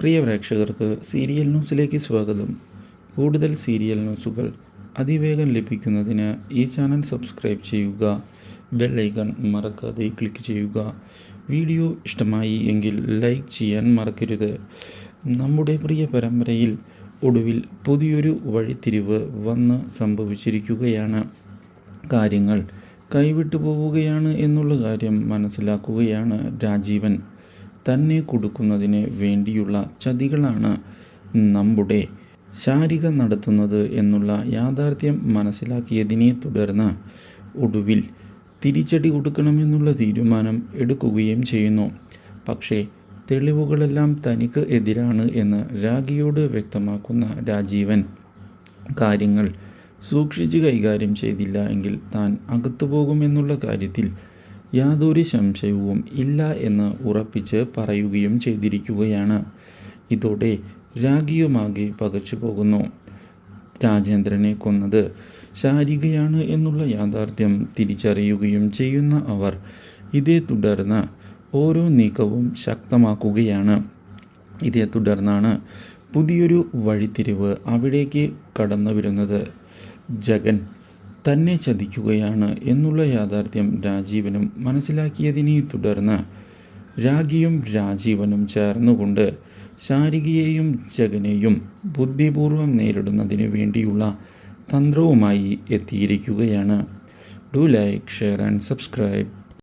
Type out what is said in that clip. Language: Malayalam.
പ്രിയ പ്രേക്ഷകർക്ക് സീരിയൽ ന്യൂസിലേക്ക് സ്വാഗതം. കൂടുതൽ സീരിയൽ ന്യൂസുകൾ അതിവേഗം ലഭിക്കുന്നതിന് ഈ ചാനൽ സബ്സ്ക്രൈബ് ചെയ്യുക ബെൽ ഐക്കൺ മറക്കാതെ ക്ലിക്ക് ചെയ്യുക. വീഡിയോ ഇഷ്ടമായി എങ്കിൽ ലൈക്ക് ചെയ്യാൻ മറക്കരുത്. നമ്മുടെ പ്രിയ പരമ്പരയിൽ ഒടുവിൽ പുതിയൊരു വഴിത്തിരിവ് വന്ന് സംഭവിച്ചിരിക്കുകയാണ്. കാര്യങ്ങൾ കൈവിട്ടു പോവുകയാണ് എന്നുള്ള കാര്യം മനസ്സിലാക്കുകയാണ് രാജീവൻ. തന്നെ കൊടുക്കുന്നതിന് വേണ്ടിയുള്ള ചതികളാണ് നമ്മുടെ ശാരിക നടത്തുന്നത് എന്നുള്ള യാഥാർത്ഥ്യം മനസ്സിലാക്കിയതിനെ തുടർന്ന് ഒടുവിൽ തിരിച്ചടി കൊടുക്കണമെന്നുള്ള തീരുമാനം എടുക്കുകയും ചെയ്യുന്നു. പക്ഷേ തെളിവുകളെല്ലാം തനിക്ക് എതിരാണ് എന്ന് രാഖിയോട് വ്യക്തമാക്കുന്ന രാജീവൻ കാര്യങ്ങൾ സൂക്ഷിച്ച് കൈകാര്യം ചെയ്തില്ല എങ്കിൽ താൻ അകത്തു പോകുമെന്നുള്ള കാര്യത്തിൽ യാതൊരു സംശയവും ഇല്ല എന്ന് ഉറപ്പിച്ച് പറയുകയും ചെയ്തിരിക്കുകയാണ്. ഇതോടെ രാഗിയുമാകെ പകച്ചു പോകുന്നു. രാജേന്ദ്രനെ കൊന്നത് ശാരികയാണ് എന്നുള്ള യാഥാർത്ഥ്യം തിരിച്ചറിയുകയും ചെയ്യുന്ന അവർ ഇതേ തുടർന്ന് ഓരോ നീക്കവും ശക്തമാക്കുകയാണ്. ഇതേ തുടർന്നാണ് പുതിയൊരു വഴിത്തിരിവ് അവിടേക്ക് കടന്നു വരുന്നത് ജഗൻ തന്നെ ചതിക്കുകയാണ് എന്നുള്ള യാഥാർത്ഥ്യം രാജീവനും മനസ്സിലാക്കിയതിനെ തുടർന്ന് രാഗിയും രാജീവനും ചേർന്നുകൊണ്ട് ശാരികയെയും ജഗനെയും ബുദ്ധിപൂർവം നേരിടുന്നതിന് വേണ്ടിയുള്ള തന്ത്രവുമായി എത്തിയിരിക്കുകയാണ്. Do like share and subscribe